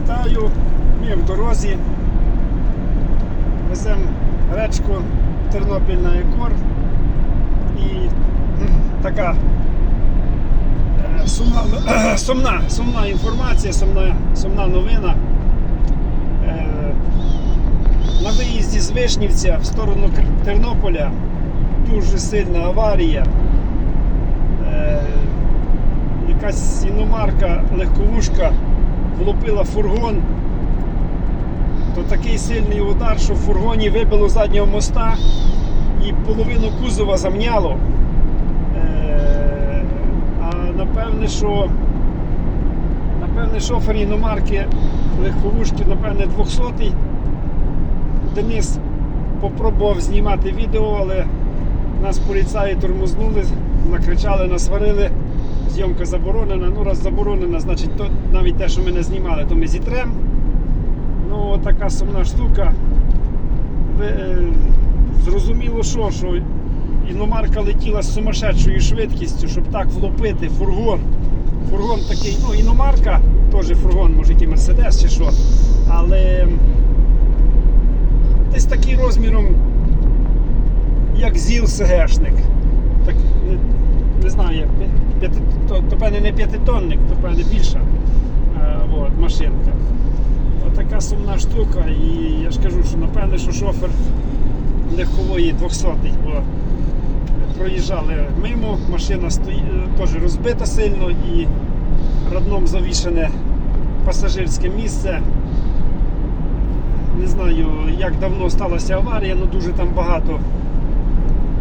вітаю. Ми в дорозі. Веземо речку Тернопіль на Екор. І така е, сумна, сумна, сумна інформація, сумна, сумна новина. Е, На виїзді з Вишнівця в сторону Тернополя дуже сильна аварія. Е, Якась іномарка, легковушка влупила фургон. То такий сильний удар, що в фургоні вибило заднього моста і половину кузова замняло. Е, А напевне, що напевне, шофер іномарки легковушки, напевне, 200-й. Денис попробував знімати відео, але нас поліцаї тормознули, накричали, насварили. Зйомка заборонена. Ну, раз заборонена, значить то, навіть те, що ми не знімали, то ми зітрем. Ну, така сумна штука. Ви, е, зрозуміло, що, що іномарка летіла з сумасшедшою швидкістю, щоб так влупити фургон. Фургон такий, ну, іномарка, теж фургон, може який Мерседес чи що. Але десь такий розміром, як ЗІЛ СГшник. Не, знаю, як п'яти, то, то певне не п'ятитонник, то певне більша е, от, машинка. Отака сумна штука, і я ж кажу, що напевне, що шофер легкової 200 бо проїжджали мимо, машина стої, е, теж розбита сильно і родном завішане пасажирське місце. Не знаю, як давно сталася аварія, але дуже там багато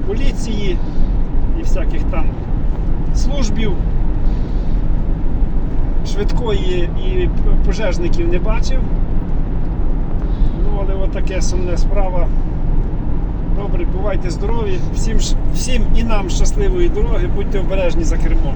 поліції і всяких там службів. Швидкої і пожежників не бачив. Ну, але отаке сумна справа. Добре, бувайте здорові. Всім, всім і нам щасливої дороги, будьте обережні за кермом.